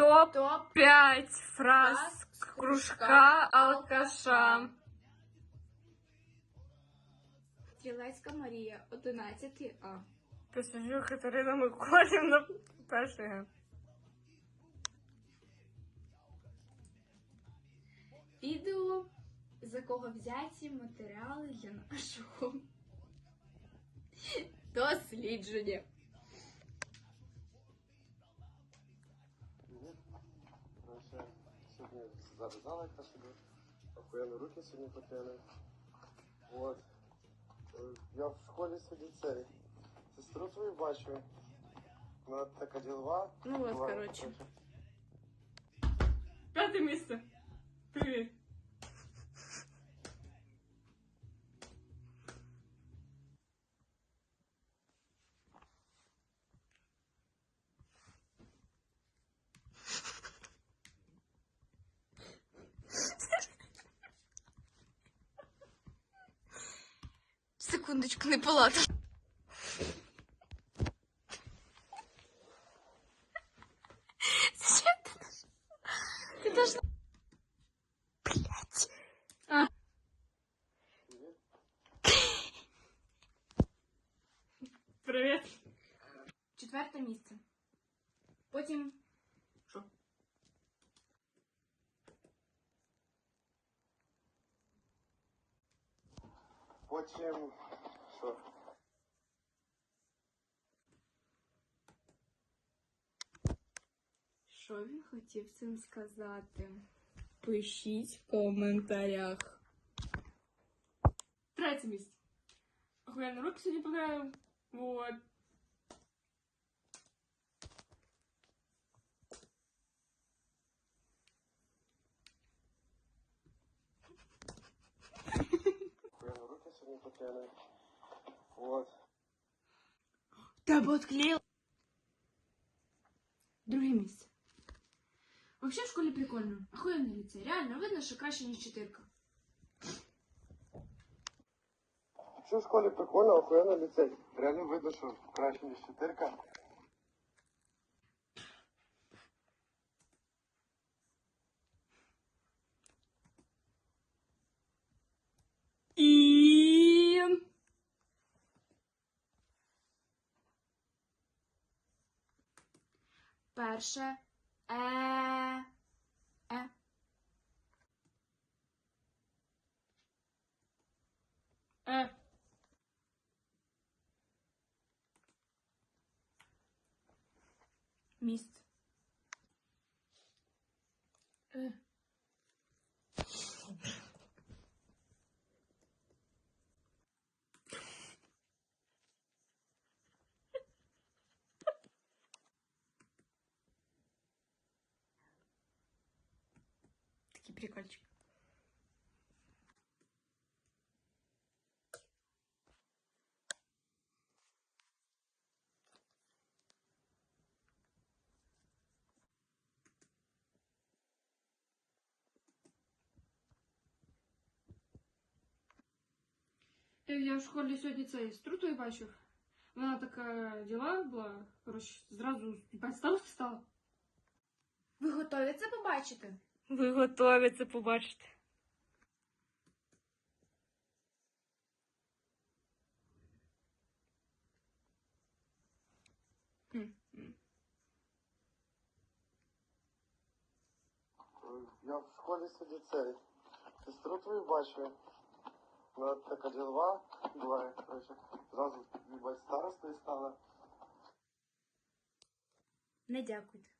Топ Топ 5 фраз фраз кружка алкаша. Стрілецька Марія, 11 А. Пасажир Катерина Миколаївна, перший Г. Відео, з якого взяті матеріали для нашого дослідження. Зав'язала так собі. Охуєнно руки сьогодні потягли. Вот. Е, Я в школі сидів цей. Сестру твою бачу. Вона така ділова. Ну у вас, коротше. П'яте місце. Привіт. Секундочку, не палата. Ти должна... Блять. А. Привіт. Четверте місце. Потім. Потім. Що? Що він хотів цим сказати? Пишіть в коментарях. Третє місце. Охуєнно руки сьогодні покраю. Вот. Охуєнно руки сьогодні потягли. Вот. Тебе отклеїла. Друге місце. Вообще в школі прикольно. Охуєнний ліцей. Реально видно, що краще, ніж чотирка. Що в школі прикольно, охуєнно ліцей. Реально видно, що краще, ніж чотирка. І... Перше. Е. Е. Е. Міст. Е. Такий прикольчик. Я в школі сьогодні цей струтою бачив. Вона така діла була, коротше, зразу їбать, староста стала. Ви готові це побачити? Ви готові це побачити. Я в школі собі цей. Сестру твою бачу. Вона така ділова була, коротше. Зразу їбать старостою стала. Не дякуйте.